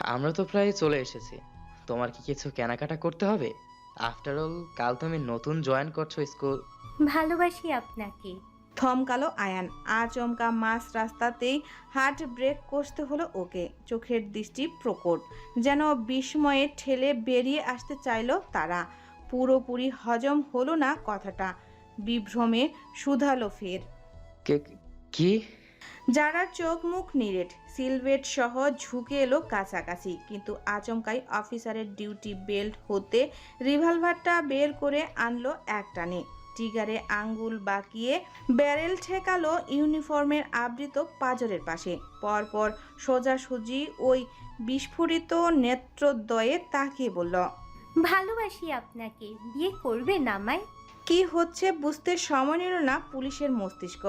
আমরা তো প্রায় চলে এসেছি। তোমার কি কিছু কেনাকাটা করতে হবে? আফটার অল কাল তুমি নতুন জয়েন করছ স্কুল ভালোবাসি আপনাকে। থমকালো আয়ান। আচমকা মাস রাস্তাতেই হার্ট ব্রেক করতে হলো ওকে। চোখের দৃষ্টি প্রকট। যেন বিস্ময়ে ঠেলে বেরিয়ে আসতে চাইলো তারা। পুরোপুরি হজম হলো না কথাটা। বিভ্রমে শুধালো ফের। কে- কি? যারা চোখ মুখ নিরেট সিলভেট সহ ঝুঁকে এলো কাছাকাছি কিন্তু আচমকাই অফিসারের ডিউটি বেল্ট হতে রিভলভারটা বের করে আনলো একটানে। টিগারে আঙ্গুল বাঁকিয়ে ব্যারেল ঠেকালো ইউনিফর্মের আবৃত পাজরের পাশে। পরপর সোজাসুজি ওই বিস্ফোরিত নেত্রদ্বয়ে তাকিয়ে বলল ভালোবাসি আপনাকে বিয়ে করবে আমায়? কি হচ্ছে বুঝতে সময় নিল না পুলিশের মস্তিষ্ক।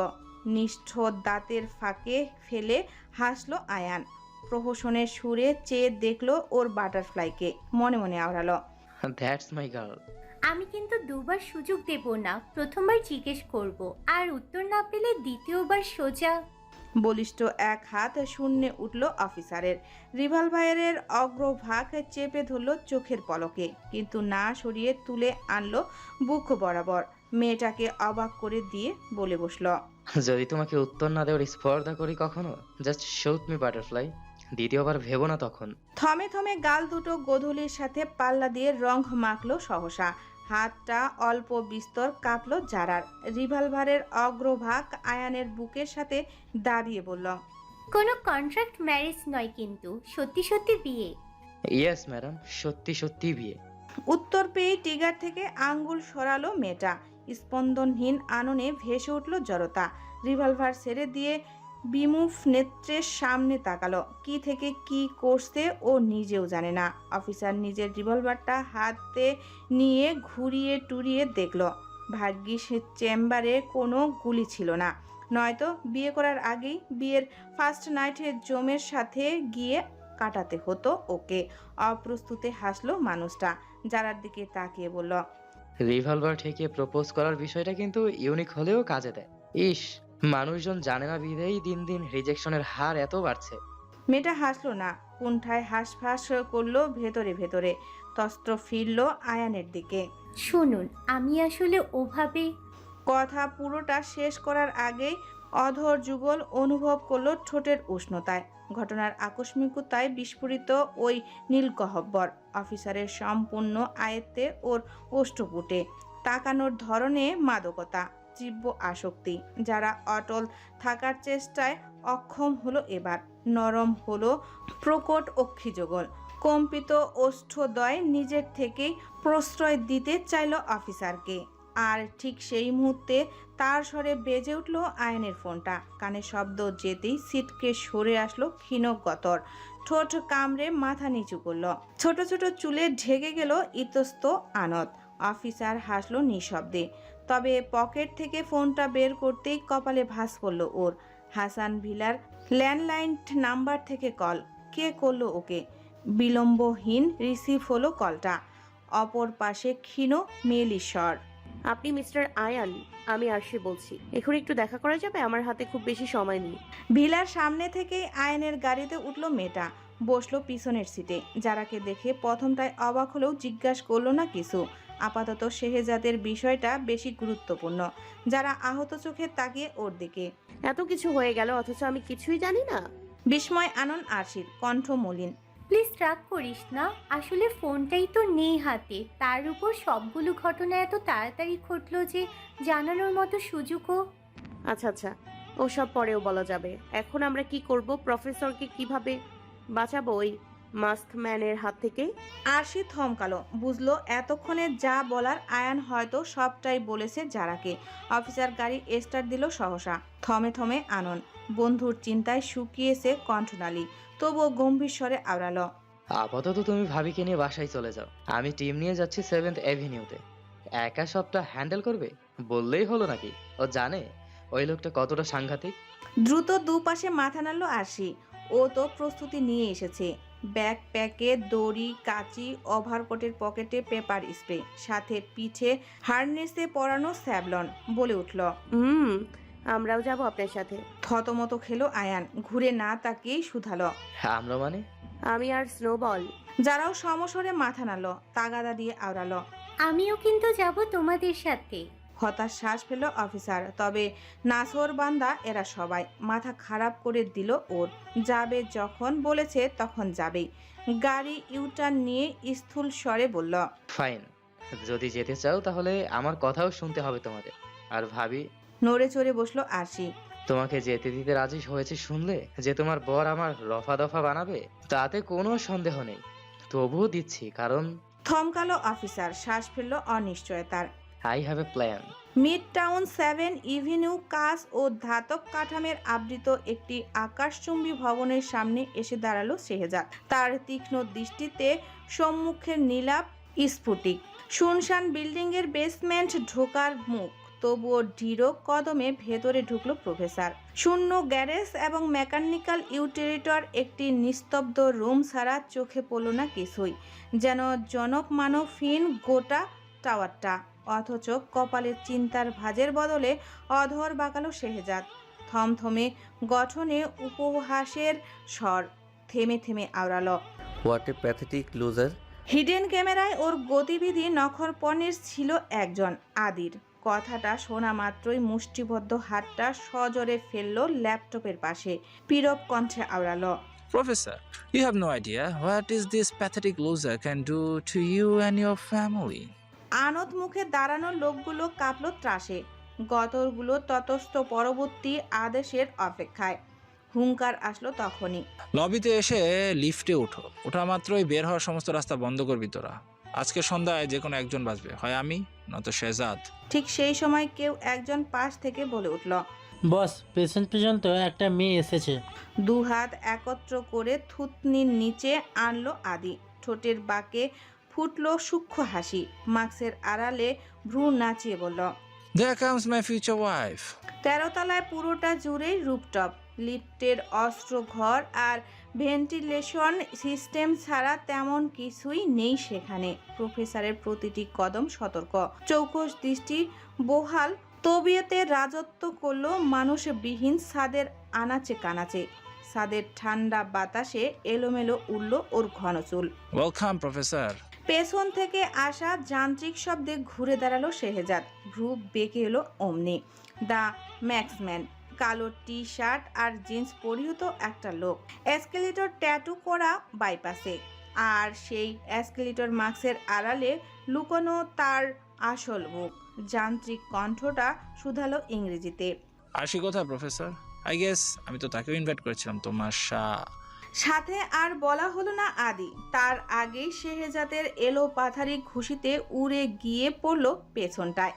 নিষ্ঠ দাঁতের ফাঁকে ফেলে হাসলো আয়ান। প্রহসনের সুরে চেয়ে দেখল ওর বাটারফ্লাইকে। মনে মনে আওড়ালো। দ্যাটস মাই গার্ল আমি কিন্তু দুবার সুযোগ দেব না প্রথমবার জিজ্ঞেস করব আর উত্তর না পেলে দ্বিতীয়বার সোজা। বলিষ্ঠ এক হাত শূন্যে উঠল অফিসারের। রিভলভারের অগ্রভাগ চেপে ধরলো চোখের পলকে কিন্তু না সরিয়ে তুলে আনলো বুক বরাবর। মেয়েটাকে অবাক করে দিয়ে বলে বসল। যদি তোমাকে উত্তর না দেওয়ার স্পর্ধা করি কখনো জাস্ট শুট মি বাটারফ্লাই দ্বিতীয়বার ভেবো না তখন। থমে থমে গাল দুটো গোধূলির সাথে পাল্লা দিয়ে রং মাখলো সহসা। হাতটা অল্প বিস্তর কাঁপলো জারার। রিভলভারের অগ্রভাগ আয়ানের বুকের সাথে দাঁড়িয়ে বলল কোনো কন্ট্রাক্ট ম্যারেজ নয় কিন্তু সত্যি সত্যি বিয়ে। ইয়েস ম্যাডাম সত্যি সত্যি বিয়ে। উত্তর পেয়ে টিগার থেকে আঙ্গুল সরালো মেয়েটা। স্পন্দনহীন আননে ভেসে উঠল জড়তা। রিভলভার ছেড়ে দিয়ে বিমুখ নেত্রের সামনে তাকালো। কি থেকে কি করছে ও নিজেও জানে না। অফিসার নিজের রিভলভারটা হাতে নিয়ে ঘুরিয়ে টুরিয়ে দেখল। ভাগ্যিস চেম্বারে কোনো গুলি ছিল না। নয়তো বিয়ে করার আগেই বিয়ের ফার্স্ট নাইটে জমের সাথে গিয়ে কাটাতে হতো ওকে। অপ্রস্তুতে হাসলো মানুষটা। যারার দিকে তাকিয়ে বলল রিভলভার থেকে প্রপোজ করার বিষয়টা কিন্তু ইউনিক হলেও কাজে দেয়। ইস মানুষজন জানে না বিধেই দিন দিন রিজেকশনের হার এত বাড়ছে। মেয়েটা হাসলো না কুণ্ঠায় হাঁসফাঁস করল ভেতরে ভেতরে তস্ত্র ফিরলো আয়ানের দিকে। শুনুন আমি আসলে ওভাবে কথা পুরোটা শেষ করার আগেই অধর যুগল অনুভব করল ঠোঁটের উষ্ণতায়। ঘটনার আকস্মিকতায় বিস্ফোরিত ওই নীলকহব্বর। অফিসারের সম্পূর্ণ আয়ত্তে ওর ওষ্ঠপুটে তাকানোর ধরনে মাদকতা, তীব্র আসক্তি। যারা অটল থাকার চেষ্টায় অক্ষম হলো এবার। নরম হলো প্রকট অক্ষিযোগল। কম্পিত ওষ্ঠদয় নিজের থেকেই প্রশ্রয় দিতে চাইল অফিসারকে। আর ঠিক সেই মুহূর্তে তার স্বরে বেজে উঠল আয়নের ফোনটা। কানে শব্দ যেতেই সিটকে সরে আসলো ক্ষীণ গতর ঠোঁট কামড়ে মাথা নিচু করল। ছোট ছোট চুলে ঢেকে গেল ইতস্ত আনত। অফিসার হাসলো নিঃশব্দে। তবে পকেট থেকে ফোনটা বের করতেই কপালে ভাস পড়ল ওর। হাসান ভিলার ল্যান্ডলাইন নাম্বার থেকে কল। কে করল ওকে? বিলম্বহীন রিসিভ হলো কলটা। অপর পাশে ক্ষীণ মেলি স্বর আপনি মিস্টার আয়ান আমি আরশি বলছি। এখন একটু দেখা করা যাবে আমার হাতে খুব বেশি সময় নেই। ভিলার সামনে থেকেই আয়নের গাড়িতে উঠল মেয়েটা। বসল পিছনের সিটে যারাকে দেখে প্রথমটায় অবাক হলেও জিজ্ঞাসা করল না কিছু? আপাতত শেহেজাদের বিষয়টা বেশি গুরুত্বপূর্ণ। যারা আহত চোখে তাকিয়ে ওর দিকে। এত কিছু হয়ে গেল অথচ আমি কিছুই জানি না। বিস্ময় আনন আরশির কণ্ঠ মলিন। প্লিজ রাগ করিস না আসলে ফোনটাই তো নেই হাতে। তার উপর সবগুলো ঘটনা এত তাড়াতাড়ি ঘটলো যে জানানোর মতো সুযোগও আচ্ছা আচ্ছা ওসব পরেও বলা যাবে। এখন আমরা কি করব? প্রফেসরকে কীভাবে বাঁচাবো ওই মাস্ক ম্যানের হাত থেকে? আরশি থমকালো। বুঝলো এতক্ষণে যা বলার আয়ান হয়তো সবটাই বলেছে যারাকে। অফিসার গাড়ি স্টার্ট দিল সহসা। থমে থমে আনন। বন্ধুর চিন্তায় শুকিয়েছে কণ্ঠনালী। তবুও গম্ভীর স্বরে আওড়ালো আপাতত তুমি ভাবিকে নিয়ে বাসায় চলে যাও। আমি টিম নিয়ে যাচ্ছি সেভেন্থ অ্যাভিনিউতে একা সবটা হ্যান্ডেল করবে? বললেই হলো নাকি? ও জানে ওই লোকটা কতটা সাংঘাতিক। দ্রুত দুপাশে মাথা নাড়ল আরশি। ও তো প্রস্তুতি নিয়ে এসেছে। ব্যাগ প্যাকে দড়ি কাঁচি ওভারকোটের পকেটে পেপার স্প্রে সাথে পিঠে হার্নেসে পরানো স্যাবলন বলে উঠল। হুম আমরাও যাব আপনার সাথে। থতমত খেলো আয়ান ঘুরে না তাকিয়েই শুধালো। আমরা মানে? আমি আর স্নোবল যারাও সমস্বরে মাথা নাড়ল তাগাদা দিয়ে আওড়ালো। আমিও কিন্তু যাব তোমাদের সাথে। হতাশ শ্বাস ফেল অফিসার তবে নাসর বান্দা এরা সবাই। মাথা খারাপ করে দিল ওর। যাবে যখন বলেছে তখন যাবেই। গাড়ি ইউটার্ন নিয়ে স্থূল স্বরে বলল ফাইন যদি যেতে চাও তাহলে আমার কথাও শুনতে হবে তোমাদের। আর ভাবি নড়ে চড়ে বসল আরশি। তোমাকে যেতে দিতে রাজি হয়েছে শুনলে যে তোমার বর আমার রফা দফা বানাবে তাতে কোনো সন্দেহ নেই। তবুও দিচ্ছি কারণ থমকালো অফিসার শ্বাস ফেলল অনিশ্চয়তার। I have a plan midtown seven avenue কাস ও ধাতব কাঠামের আবৃত একটি আকাশচুম্বী ভবনের সামনে এসে দাঁড়াল শেহজাদ। তার তীক্ষ্ণ দৃষ্টিতে সম্মুখের নীলাপ স্ফুটিক। শুনশান বিল্ডিংয়ের বেসমেন্ট ঢোকার মুখ। তবুও দৃঢ় কদমে ভেতরে ঢুকলো প্রফেসর। শূন্য গ্যারেজ এবং মেকানিক্যাল ইউটিলিটর একটি নিস্তব্ধ রুম ছাড়া চোখে পড়ল না কিছুই যেন জনক মানবহীন গোটা টাওয়ারটা অথচ কপালের চিন্তার ভাজের বদলে অধর বাঁকালো শেহজাদ। থমথমে গঠনে উপহাসের স্বর থেমে থেমে আওড়ালো। What a pathetic loser hidden ক্যামেরায় ওর গতিবিধি নখরপণের ছিল একজন আদির। কথাটা শোনা মাত্রই মুষ্টিবদ্ধ হাতটা সজোরে ফেলল ল্যাপটপের পাশে। পীরব কণ্ঠে আওড়ালো Professor, you have no idea what is this pathetic loser can do to you and your family. আনত মুখে দাঁড়ানো লোকগুলো কাঁপলো ত্রাসে। গতরগুলো ততস্থ পরবর্তী আদেশের অপেক্ষায়। হুঙ্কার আসলো তখনই। লবিতে এসে লিফটে ওঠো ওঠা মাত্রই বের হওয়ার সমস্ত রাস্তা বন্ধ করবি তোরা। আজকে সন্ধ্যায় যে কোনো একজন বাঁচবে হয় আমি নয়তো শেজাদ ঠিক সেই সময় কেউ একজন পাশ থেকে বলে উঠল বস পেছন পর্যন্ত একটা মেয়ে এসেছে। দু হাত একত্র করে থুতনির নিচে আনলো আদি। ঠোঁটের বাঁকে ফুটলো সূক্ষ্ম হাসি। মাস্কের আড়ালে ভ্রু নাচিয়ে বলল There comes my future wife. তেরোতলায় পুরোটা জুড়েই রুপটপ। লিফটের অস্ত্র ঘর আর ভেন্টিলেশন সিস্টেম ছাড়া তেমন কিছুই নেই সেখানে। প্রফেসরের প্রতিটি কদম সতর্ক। চৌকস দৃষ্টি বহাল তবিয়তে রাজত্ব করল মানুষবিহীন ছাদের আনাচে কানাচে। ছাদের ঠান্ডা বাতাসে এলোমেলো উড়ল ওর ঘন চুল। Welcome, Professor. পেছন থেকে আসা যান্ত্রিক শব্দে ঘুরে দাঁড়াল শেহজাদ। ভ্রু বেঁকে এলো অমনি। The Maxman. কালো টি শার্ট আর জিন্স পরিহিত একটা লোক। এসকেলেটর ট্যাটু করা বাইপাসে। আর সেই এসকেলেটর মাস্কের আড়ালে লুকোনো তার আসল মুখ। যান্ত্রিক কণ্ঠটা শুধালো ইংরেজিতে। আসি কথা প্রফেসর? আই গেস আমি তো তাকেও ইনভাইট করেছিলাম তোমার শাহ সাথে আর বলা হলো না আদি। তার আগেই শেহজাদের এলো পাথারি ঘুষিতে উড়ে গিয়ে পড়ল পেছনটায়।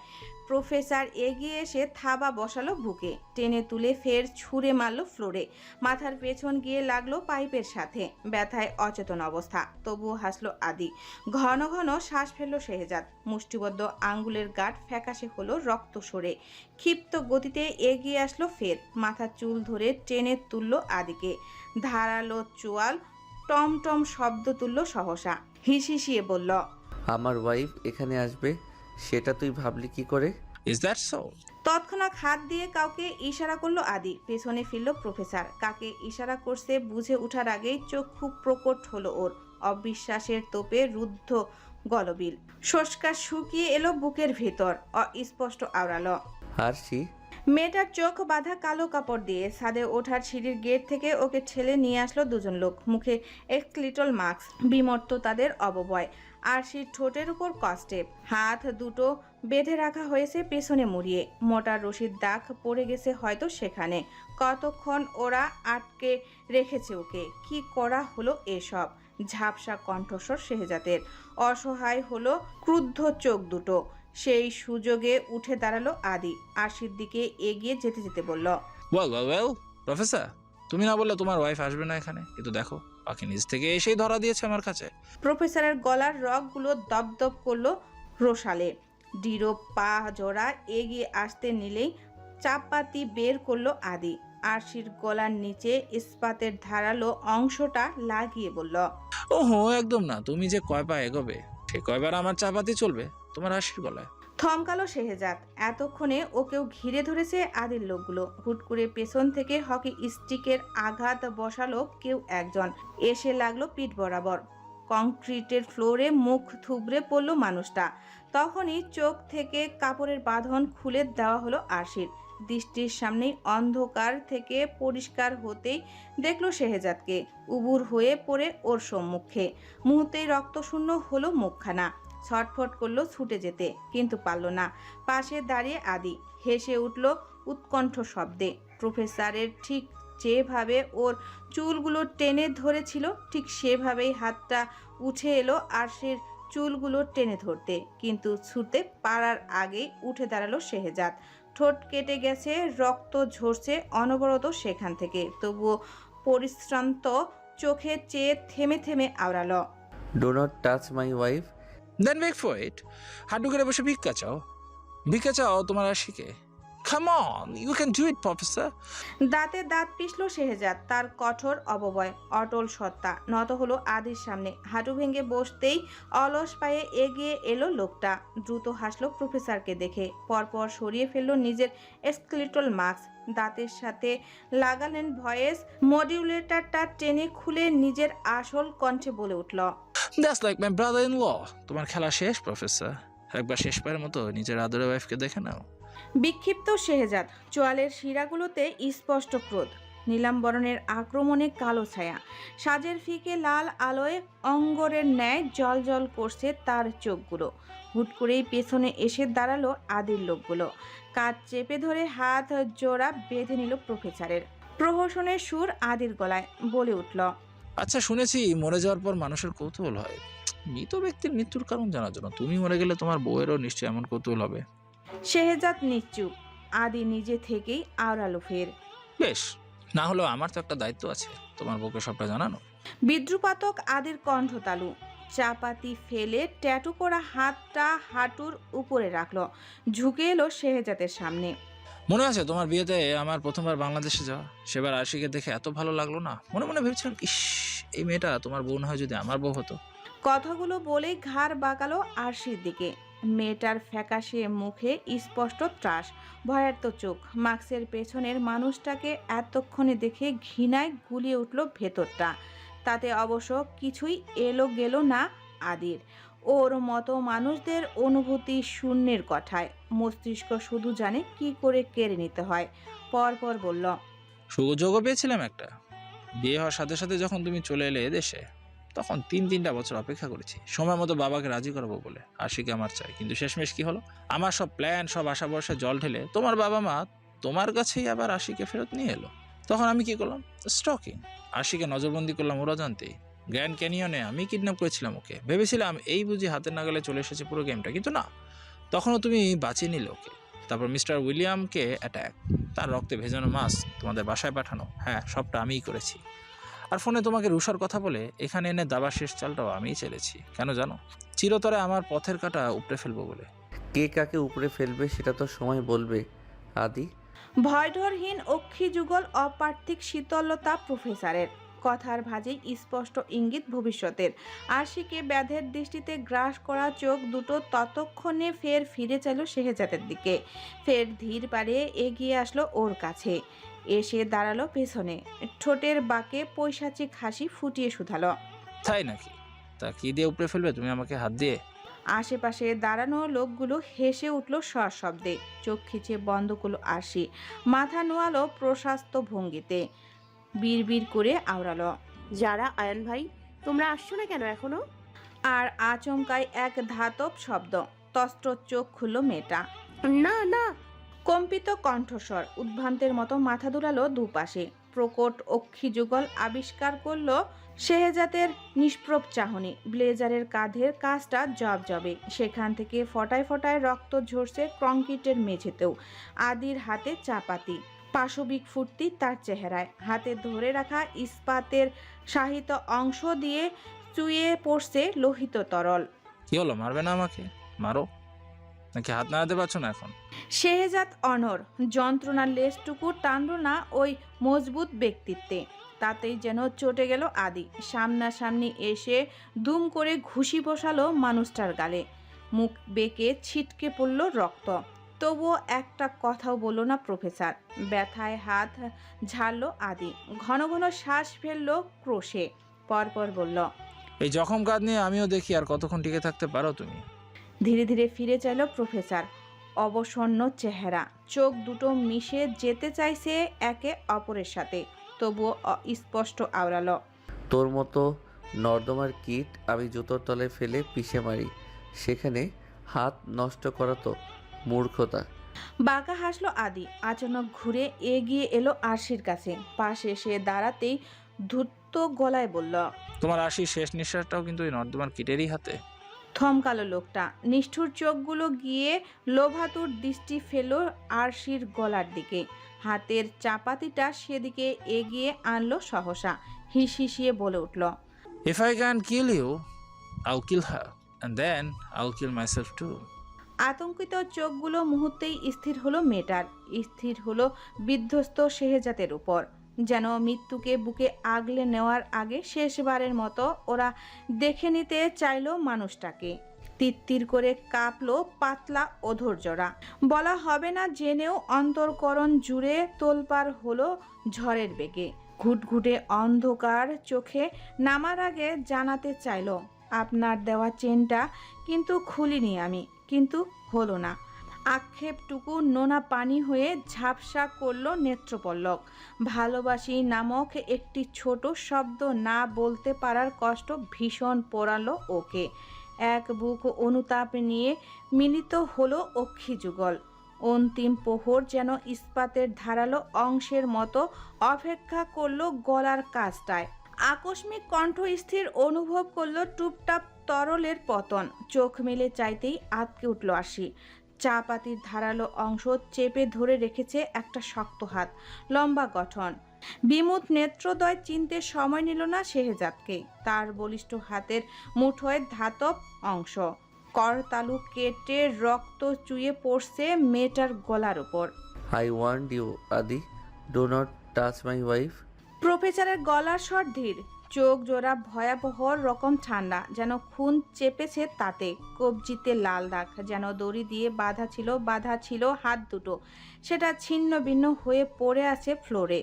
প্রফেসর এগিয়ে এসে থাবা বসালো বুকে। টেনে তুলে ফের ছুঁড়ে মারল ফ্লোরে। মাথার পেছন গিয়ে লাগল পাইপের সাথে। ব্যথায় অচেতন অবস্থা। তবুও হাসলো আদি। ঘন ঘন শ্বাস ফেলল শেহজাদ। মুষ্টিবদ্ধ আঙ্গুলের গাঁট ফ্যাকাশে হলো রক্ত সরে। ক্ষিপ্ত গতিতে এগিয়ে আসলো ফের। মাথার চুল ধরে টেনে তুললো আদিকে। ধারালো চোয়াল, টমটম শব্দ তুলল সহসা। হিসিসিয়ে বলল, আমার ওয়াইফ এখানে আসবে। সেটা তুই ভাবলি কি করে? ইজ দ্যাট সো তৎক্ষণাৎ হাত দিয়ে কাউকে ইশারা করল আদি। পেছনে ফিরল প্রফেসর। কাকে ইশারা করছে বুঝে ওঠার আগেই চক্ষু প্রকট হলো ওর। অবিশ্বাসের তোপে রুদ্ধ গলবিল। শস্কা শুকিয়ে এলো বুকের ভেতর অস্পষ্ট আওড়ালো। আরশি মেয়েটার চোখ বাঁধা কালো কাপড় দিয়ে ছাদে ওঠার সিঁড়ির গেট থেকে ওকে ঠেলে নিয়ে আসলো দুজন লোক। মুখে এক লিটল মাস্ক বিমর্ত তাদের অববয়। আরশির ঠোঁটের উপর কষ্টে। হাত দুটো বেঁধে রাখা হয়েছে পেছনে মুড়িয়ে। মোটা রশির দাগ পড়ে গেছে হয়তো সেখানে। কতক্ষণ ওরা আটকে রেখেছে ওকে? কি করা হলো এসব? ঝাপসা কণ্ঠস্বর শেহজাতের অসহায় হলো ক্রুদ্ধ চোখ দুটো। সেই সুযোগে উঠে দাঁড়াল আদি। আশির দিকে এগিয়ে যেতে যেতে বলল ওয়েল ওয়েল ওয়েল প্রফেসর তুমি না বললে তোমার ওয়াইফ আসবে না এখানে? কিন্তু দেখো পাখি নিজ থেকে এসেই ধরা দিয়েছে আমার কাছে। প্রফেসরের গলার রগগুলো দপদপ করল রোশালে। ডিরো পা জোড়া এগিয়ে আসতে নিলেই চাপাতি বের করল আদি। আরশির গলার নিচে ইস্পাতের ধারালো অংশটা লাগিয়ে বলল ওহো একদম না তুমি যে কয় পা এগোবে সে কয়বার আমার চাপাতি চলবে? তোমার হাসির গলায়? থমকালো শেহজাদ। এতক্ষণে ওকেও ঘিরে ধরেছে আদির লোকগুলো। হুট করে পেছন থেকে হকি স্টিকের আঘাত বসালো কেউ একজন। এসে লাগল পিঠ বরাবর। কংক্রিটের ফ্লোরে মুখ থুবড়ে পড়ল মানুষটা। তখনই চোখ থেকে কাপড়ের বাঁধন খুলে দেওয়া হলো আশির দৃষ্টির সামনেই অন্ধকার থেকে পরিষ্কার হতেই দেখল শেহজাদকে। উবুর হয়ে পড়ে ওর সম্মুখে। মুহূর্তেই রক্তশূন্য হলো মুখখানা। ছটফট করল ছুটে যেতে, কিন্তু পারল না। পাশে দাঁড়িয়ে আদি হেসে উঠল উৎকণ্ঠ শব্দে। প্রফেসরের ঠিক যেভাবে ওর চুলগুলো টেনে ধরেছিল, ঠিক সেভাবেই হাতটা উঠে এলো আরশির চুলগুলো টেনে ধরতে। কিন্তু ছুটে পারার আগেই উঠে দাঁড়াল শেহজাদ। ঠোঁট কেটে গেছে, রক্ত ঝরছে অনবরত সেখান থেকে। তবুও পরিশ্রান্ত চোখে চেয়ে থেমে থেমে আওড়ালো। Do not touch my wife then wait for it হাঁটু করে বসে ভিক্ষা চাও। ভিক্ষা চাও তোমার আশিকে। Come on you can do it professor দাঁতে দাঁত পিষল শেহজাদ তার কঠোর অববয় অটল সত্তা নত হলো আদির সামনে। হাঁটু ভেঙে বসতেই অলস পায়ে এগিয়ে এলো লোকটা। দ্রুত হাসলো প্রফেসরকে দেখে। পরপর সরিয়ে ফেলল নিজের স্কেলিটল মাস্ক। দাঁতের সাথে লাগালেন ভয়েস মডিউলেটারটা টেনে খুলে নিজের আসল কণ্ঠে বলে উঠল that's like my brother in law তোমার খেলা শেষ প্রফেসর একবার শেষবারের মতো নিজের আদরের ওয়াইফকে দেখে নাও। বিক্ষিপ্ত শেহজাদ, চোয়ালের শিরাগুলোতে স্পষ্ট ক্রোধ নীলাম্বরণের আক্রমণে কালো ছায়া, সাজের ফিকে লাল আলোয় অঙ্গরের ন্যায় জল জল করছে তার চোখগুলো। হুট করেই পেছনে এসে দাঁড়াল আদির লোকগুলো। কাজ চেপে ধরে হাত জোড়া বেঁধে নিল প্রফেসরের। প্রহসনের সুর আদির গলায় বলে উঠল আচ্ছা শুনেছি মরে যাওয়ার পর মানুষের কৌতূহল হয়। মৃত ব্যক্তির মৃত্যুর কারণ জানার জন্য। তুমি মরে গেলে তোমার বউয়েরও নিশ্চয়ই এমন কৌতূহল হবে। শেহজাদ নিশ্চুপ আদি নিজে থেকেই আওড়ালো ফের। বেশ না হলেও আমার তো একটা দায়িত্ব আছে তোমার বউকে সবটা জানানো। বিদ্রুপাতক আদির কণ্ঠ কণ্ঠতালু চাপাতি ফেলে ট্যাটু করা হাতটা হাঁটুর উপরে রাখল ঝুঁকে এলো শেহজাদের সামনে। মনে আছে তোমার বিয়েতে আমার প্রথমবার বাংলাদেশে যাওয়া? সেবার আশিকে দেখে এত ভালো লাগল না? মনে মনে ভেবেছিলাম ইস এই মেয়েটা তোমার বউ না হয় যদি আমার বউ হতো। কথাগুলো বলে ঘাড় বাঁকালো আরশির দিকে। মেয়েটার ফ্যাকাশে মুখে স্পষ্ট ত্রাস, ভয়ার্ত চোখ। মাস্কের পেছনের মানুষটাকে এতক্ষণে দেখে ঘৃণায় গুলিয়ে উঠল ভেতরটা। তাতে অবশ্য কিছুই এলো গেল না আদির। ওর মতো মানুষদের অনুভূতি শূন্যের কথায়। মস্তিষ্ক শুধু জানে কি করে কেড়ে নিতে হয়। পরপর বলল, সুযোগও পেয়েছিলাম একটা। বিয়ে হওয়ার সাথে সাথে যখন তুমি চলে এলে এদেশে তখন তিন তিনটা বছর অপেক্ষা করেছি। সময় মতো বাবাকে রাজি করাবো বলে। আশিকে আমার চাই কিন্তু শেষমেশ কি হলো? আমার সব প্ল্যান সব আশা ভরসা, জল ঢেলে তোমার বাবা মা তোমার কাছেই আবার আশিকে ফেরত নিয়ে এলো। তখন আমি কি করলাম? স্টকিং আশিকে নজরবন্দি করলাম ওরা জানতেই। গ্র্যান্ড ক্যানিয়নে আমি কিডন্যাপ করেছিলাম ওকে। ভেবেছিলাম এই বুঝি হাতের নাগালে চলে এসেছে পুরো গেমটা কিন্তু না। তখনও তুমি বাঁচিয়ে নিলে ওকে। তারপর মিস্টার উইলিয়ামকে অ্যাট্যাক তার রক্তে ভেজানো মাছ তোমাদের বাসায় পাঠানো। হ্যাঁ সবটা আমিই করেছি। আর ফোনে তোমাকে রুষার কথা বলে এখানে এনে দাবার শেষ চালটাও আমিই চেলেছি। কেন জানো? চিরতরে আমার পথের কাটা উপড়ে ফেলব বলে। কে কাকে উপরে ফেলবে সেটা তো সময় বলবে আদি। ভয়ঢরহীন অক্ষি যুগল অপার্থিক শীতলতা প্রফেসরের। কথার ভাজেই স্পষ্ট ইঙ্গিত ভবিষ্যতের। আশিকে ব্যাধের দৃষ্টিতে গ্রাস করা চোখ দুটো ততক্ষণে ফের ফিরে চাইল শেহজাদের দিকে। ফের ধীর পারে এগিয়ে আসলো ওর কাছে। এসে দাঁড়াল পেছনে। ঠোঁটের বাঁকে পৈশাচিক হাসি ফুটিয়ে শুধালো। তাই নাকি? তা কি দিয়ে উপড়ে ফেলবে? তুমি আমাকে হাত দিয়ে? আশেপাশে দাঁড়ানো লোকগুলো হেসে উঠল সশব্দে চোখ খিচে বন্ধ করল আশি মাথা নোয়ালো প্রশস্ত ভঙ্গিতে। বিড়বিড় করে আওড়ালো। যারা আয়ন ভাই তোমরা আসছো না কেন এখনও? আর আচমকায় এক ধাতব শব্দ। তস্ত্র চোখ খুলল মেয়েটা। না না কম্পিত কণ্ঠস্বর, উদ্ভ্রান্তের মতো মাথা দুলালো দুপাশে। প্রকট অক্ষি যুগল আবিষ্কার করল শেহজাতের নিষ্প্রভ চাহনি। ব্লেজারের কাঁধের কাজটা জবজবে সেখান থেকে ফটায় ফটায় রক্ত ঝরছে কংক্রিটের মেঝেতেও। আদির হাতে চাপাতি। পাশবিক ফুর্তি তার চেহারায়। হাতে ধরে রাখা ইস্পাতের সাহিত্য অংশ দিয়ে চুয়ে পড়ছে লোহিত তরল। কি হলো, মারবে না আমাকে? মারো। নাকি হাত নাড়াতে পারছ না এখন? শেহজাদ অনর যন্ত্রণার লেজটুকু টানল না ওই মজবুত ব্যক্তিত্বে। তাতেই যেন চটে গেল আদি। সামনাসামনি এসে দুম করে ঘুষি বসালো মানুষটার গালে। মুখ বেঁকে ছিটকে পড়ল রক্ত। তবুও একটা কথাও বলল না প্রফেসর। ব্যথায় হাত ঝাড়লো আদি। ঘন ঘন শ্বাস ফেলল ক্রোশে। পরপর বলল এই জখম কাজ নিয়ে আমিও দেখি আর কতক্ষণ টিকে থাকতে পারো তুমি? ধীরে ধীরে ফিরে চাইল প্রফেসর। অবসন্ন চেহারা। চোখ দুটো মিশে যেতে চাইছে একে অপরের সাথে। তবুও স্পষ্ট আওড়ালো। তোর মতো নর্দমার কিট আমি জুতোর তলে ফেলে পিষে মারি। সেখানে হাত নষ্ট করা তো মূর্খতা। বাঁকা হাসলো আদি। আচানক ঘুরে এগিয়ে এলো আরশির কাছে। পাশে এসে দাঁড়াতেই ধূর্ত গলায় বলল তোমার আশি শেষ নিঃশ্বাসটাও কিন্তু ওই নর্দমার কিটেরই হাতে? থমকালো লোকটা। নিষ্ঠুর চোখগুলো গিয়ে লোভাতুর দৃষ্টি ফেল আরশির গলার দিকে। হাতের চাপাতিটা সেদিকে এগিয়ে আনলো সহসা। হিস হিসিয়ে বলে উঠল if I can kill you I'll kill her and then আউ কিল মাই সেলফ টু আতঙ্কিত চোখগুলো মুহূর্তেই স্থির হলো মেটার স্থির হলো বিধ্বস্ত শেহজাতের উপর। যেন মৃত্যুকে বুকে আগলে নেওয়ার আগে শেষবারের মতো ওরা দেখে নিতে চাইলো মানুষটাকে। তিত্তির করে কাঁপলো পাতলা অধৈর্যরা। বলা হবে না জেনেও অন্তর্করণ জুড়ে তোলপার হলো ঝড়ের বেগে। ঘুটঘুটে অন্ধকার চোখে নামার আগে জানাতে চাইলো, আপনার দেওয়া চেনটা কিন্তু খুলিনি আমি, কিন্তু হলো না। আক্ষেপটুকু নোনা পানি হয়ে ঝাপসা করল নেত্রপল্লক ভালোবাসি নামক একটি ছোট শব্দ না বলতে পারার কষ্ট ভীষণ পোড়ালো ওকে। এক বুক অনুতাপ নিয়ে মিলিত হলো অক্ষি যুগল। অন্তিম পোহর যেন ইস্পাতের ধারালো অংশের মতো অপেক্ষা করল গলার কাজটায়। আকস্মিক কণ্ঠ স্থির অনুভব করল টুপটাপ তরলের পতন। চোখ মেলে চাইতেই আতকে উঠল আসি চা পাতির ধারালো অংশ চেপে ধরে রেখেছে একটা শক্ত হাত। লম্বা গঠন। বিমুখ নেত্রদয় চিনতে সময় নিল না শেহজাদকে। তার বলিষ্ঠ হাতের মুঠোয় ধাতব অংশ। করতালু কেটে রক্ত চুয়ে পড়ছে মেয়েটার গলার উপর। I want you Adi do not touch my wife প্রফেসরের গলার স্বর ধীর। চোখ জোড়া ভয়াবহ রকম ঠান্ডা, যেন খুন চেপেছে তাতে। কবজিতে লাল দাগ, যেন দড়ি দিয়ে বাধা ছিল বাধা ছিল হাত দুটো। সেটা ছিন্ন ভিন্ন হয়ে পড়ে আছে ফ্লোরে।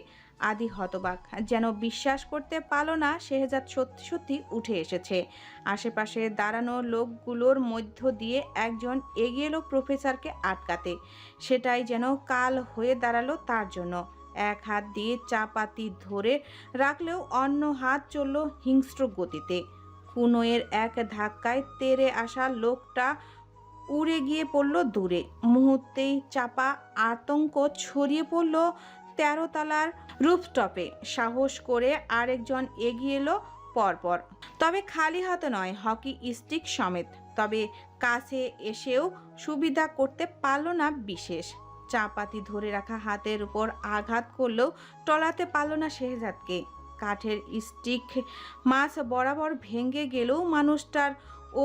আদি হতবাক, যেন বিশ্বাস করতে পারল না শেহজাদ সত্যি সত্যি উঠে এসেছে। আশেপাশে দাঁড়ানো লোকগুলোর মধ্য দিয়ে একজন এগিয়ে এলো প্রফেসরকে আটকাতে। সেটাই যেন কাল হয়ে দাঁড়াল তার জন্য। এক হাত দিয়ে চাপাতি ধরে রাখলেও অন্য হাত চলল হিংস্র গতিতে। কুনোয়ের এক ধাক্কায় তেরে আসা লোকটা উড়ে গিয়ে পড়ল দূরে। মুহূর্তেই চাপা আতঙ্ক ছড়িয়ে পড়ল তেরোতলার রুফটপে। সাহস করে আরেকজন এগিয়ে এলো পরপর। তবে খালি হাতে নয়, হকি স্টিক সমেত। তবে কাছে এসেও সুবিধা করতে পারল না বিশেষ। চাপাতি ধরে রাখা হাতের উপর আঘাত করলেও টলাতে পারল না শেহজাদকে। কাঠের স্টিক মাছ বরাবর ভেঙে গেলেও মানুষটার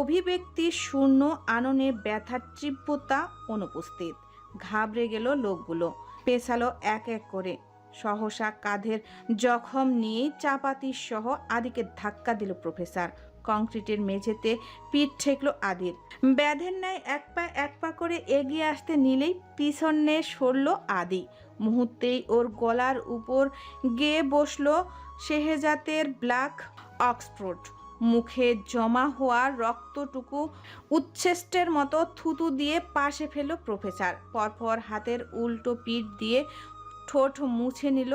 অভিব্যক্তি শূন্য আননে ব্যথার তীব্রতা অনুপস্থিত। ঘাবড়ে গেল লোকগুলো পেছালো এক এক করে। সহসা কাঁধের জখম নিয়ে চাপাতির সহ আদিকে ধাক্কা দিল প্রফেসর। কংক্রিটের মেঝেতে পিঠ ঠেকলো আদির। ব্যাধের ন্যায় এক পা এক পা করে এগিয়ে আসতে নিলেই পিছনে সরল আদি। মুহূর্তেই ওর গলার উপর গেয়ে বসল শেহেজাতের ব্ল্যাক অক্সফোর্ড। মুখে জমা হওয়া রক্তটুকু উচ্ছেষ্টের মতো থুতু দিয়ে পাশে ফেলল প্রফেসর। পরপর হাতের উল্টো পিঠ দিয়ে ঠোঁট মুছে নিল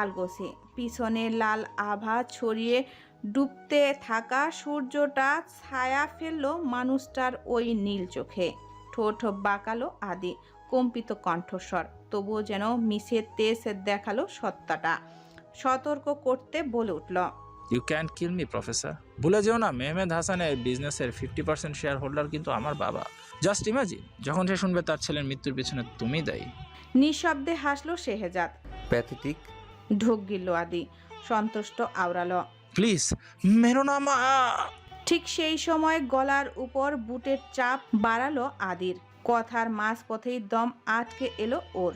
আলগোসে পিছনে লাল আভা ছড়িয়ে ডুবতে থাকা সূর্যটা ছায়া ফেলল মানুষটার ওই নীল চোখে। ঠোঁট বাঁকালো আদি কম্পিত কণ্ঠস্বর তবুও যেন মিশে তেজ দেখাল সত্তাটা। সতর্ক করতে বলে উঠল। You can kill me professor ভুলে যেও না মেহমেদ হাসানের বিজনেসের ফিফটি পার্সেন্ট শেয়ার হোল্ডার কিন্তু আমার বাবা। জাস্ট ইমাজিন যখন সে শুনবে তার ছেলের মৃত্যুর পিছনে তুমি দায়ী। নিঃশব্দে হাসলো শেহজাদ। প্যাথেটিক ঢোক গিল আদি সন্তুষ্ট আওড়ালো। প্লিজ মেরো না মা। ঠিক সেই সময় গলার উপর বুটের চাপ বাড়ালো আদির। কথার মাঝপথেই দম আটকে এলো ওর।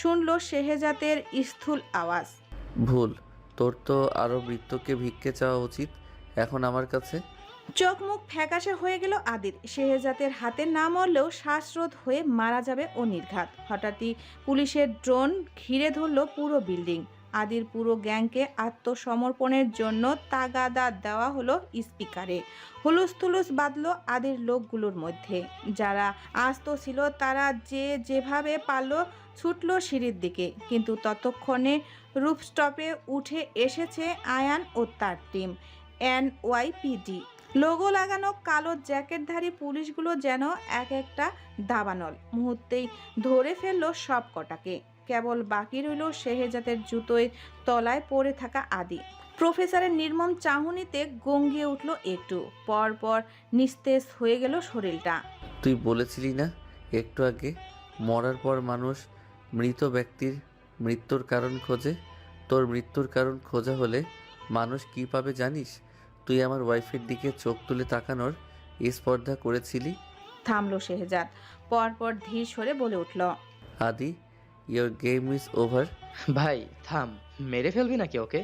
শুনলো শেহজাতের স্থূল আওয়াজ। ভুল তোর তো আরও বৃত্তকে ভিক্ষে চাওয়া উচিত এখন আমার কাছে। চোখ মুখ ফ্যাকাশে হয়ে গেল আদির। শেহজাতের হাতে না মরলেও শ্বাসরোধ হয়ে মারা যাবে ও নির্ঘাত হঠাৎই পুলিশের ড্রোন ঘিরে ধরল পুরো বিল্ডিং। আদির পুরো গ্যাংকে আত্মসমর্পণের জন্য তাগাদা দেওয়া হলো স্পিকারে। হুলুস থুলুস বাঁধলো আদির লোকগুলোর মধ্যে। যারা আস্ত ছিল তারা যে যেভাবে পারল ছুটল সিঁড়ির দিকে, কিন্তু ততক্ষণে রুফস্টপে উঠে এসেছে আয়ান ও তার টিম এনওয়াইপিডি লোগো লাগানো কালো জ্যাকেটধারী পুলিশগুলো যেন এক একটা দাবানল, মুহূর্তেই ধরে ফেলল সব কটাকে কেবল বাকি রইল শেহজাতের জুতোয় তলায় পড়ে থাকা আদি। প্রফেসরের নির্মম চাহনিতে গঙ্গিয়ে উঠল একটু। পরপর নিস্তেজ হয়ে গেল শরীরটা। তুই বলেছিলি না একটু আগে মরার পর মানুষ মৃত ব্যক্তির মৃত্যুর কারণ খোঁজে? তোর মৃত্যুর কারণ খোঁজা হলে মানুষ কি পাবে জানিস? তুই আমার ওয়াইফের দিকে চোখ তুলে তাকানোর স্পর্ধা করেছিলি? থামলো শেহজাদ। পরপর ধীর সরে বলে উঠল আদি ইয়োর গেম ইজ ওভার ভাই থাম মেরে ফেলবি নাকি ওকে?